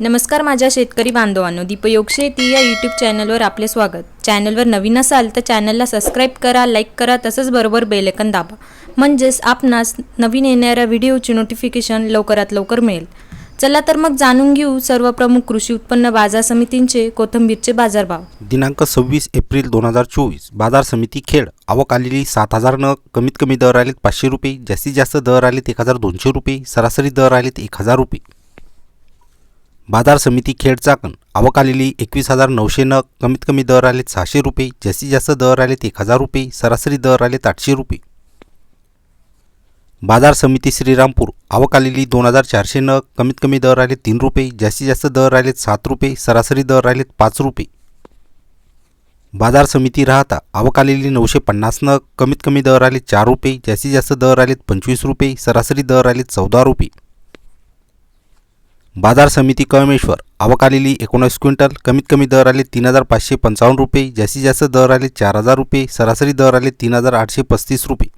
नमस्कार माझ्या शेतकरी बांधवांनो दीपयोग शेती या यूट्यूब चॅनलवर आपले स्वागत. चॅनलवर नवीन असाल तर चॅनलला सबस्क्राईब करा लाईक करा तसंच बरोबर बेलेकन दाबा. म्हणजेच आपणास नवीन येणाऱ्या व्हिडिओची नोटिफिकेशन लवकरात लवकर मिळेल. चला तर मग जाणून घेऊ सर्व प्रमुख कृषी उत्पन्न बाजार समितींचे कोथिंबीरचे बाजारभाव. दिनांक सव्वीस एप्रिल दोन हजार चोवीस बाजार समिती खेड. आवक आलेली सात हजार नग कमीत कमी दर आलेत पाचशे रुपये जास्तीत जास्त दर आलेत एक हजार दोनशे रुपये सरासरी दर आलेत एक हजार रुपये. बाजार समिती खेड चाकण. आवक आलेली एकवीस हजार नऊशे नग कमीत कमी दर आलेत सहाशे रुपये. जास्तीत जास्त दर आलेत एक हजार रुपये. सरासरी दर आलेत आठशे रुपये. बाजार समिती श्रीरामपूर. आवक आलेली दोन हजार चारशे नग कमीत कमी दर आले तीन रुपये. जास्तीत जास्त दर आलेत सात रुपये. सरासरी दर आलेत पाच रुपये. बाजार समिती राहता. आवक आलेली नऊशे पन्नास नग कमीत कमी दर आले चार रुपये. जास्तीत जास्त दर आलेत पंचवीस रुपये. सरासरी दर आलेत चौदा रुपये. बाजार समिती कळमेश्वर. आवक आलेली एकोणीस क्विंटल. कमीत कमी दर आले तीन हजार पाचशे पंचावन्न रुपये. जास्तीत जास्त दर आले चार हजार रुपये. सरासरी दर आले तीन हजार आठशे पस्तीस रुपये.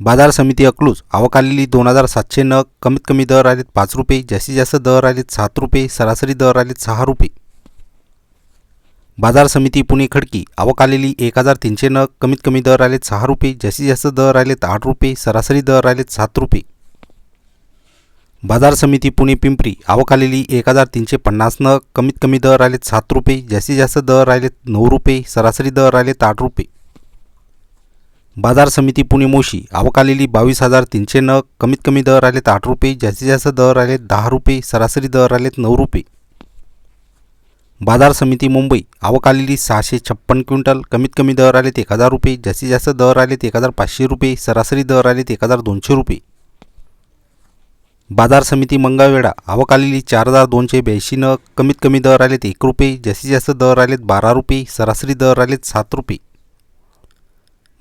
बाजार समिती अकलूज. आवक आलेली दोन हजार सातशे नग. कमीत कमी दर आलेत पाच रुपये. जास्तीत जास्त दर आलेत सात रुपये. सरासरी दर आलेत सहा रुपये. बाजार समिती पुणे खडकी. आवक आलेली एक हजार तीनशे नग. कमीत कमी दर आलेत सहा रुपये. जास्तीत जास्त दर आलेत आठ रुपये. सरासरी दर आलेत सात रुपये. बाजार समिती पुणे पिंपरी आवक आलेली एक हजार तीनशे पन्नास नग कमीत कमी दर आलेत सात रुपये जास्तीत जास्त दर आलेत नऊ रुपये सरासरी दर आलेत आठ रुपये. बाजार समिती पुणे मोशी आवक आलेली बावीस हजार तीनशे नग कमीत कमी दर आलेत आठ रुपये जास्तीत जास्त दर आलेत दहा रुपये सरासरी दर आलेत नऊ रुपये. बाजार समिती मुंबई आवक आलेली सहाशे छप्पन क्विंटल कमीत कमी दर आलेत एक हजार रुपये जास्तीत जास्त दर आलेत एक हजार पाचशे रुपये सरासरी दर आलेत एक हजार दोनशे रुपये. बाजार समिती मंगळवेढा. आवक आलेली चार हजार दोनशे ब्याऐंशी नग कमीत कमी दर आलेत एक रुपये जास्तीत जास्त दर आलेत बारा रुपये सरासरी दर आलेत सात रुपये.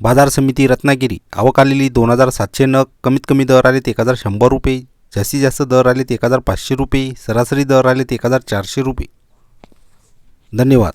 बाजार समिती रत्नागिरी. आवक आलेली दोन हजार सातशे नग कमीत कमी दर आलेत एक हजार शंभर रुपये जास्तीत जास्त दर आलेत एक हजार पाचशे रुपये सरासरी दर आलेत एक हजार चारशे रुपये. धन्यवाद.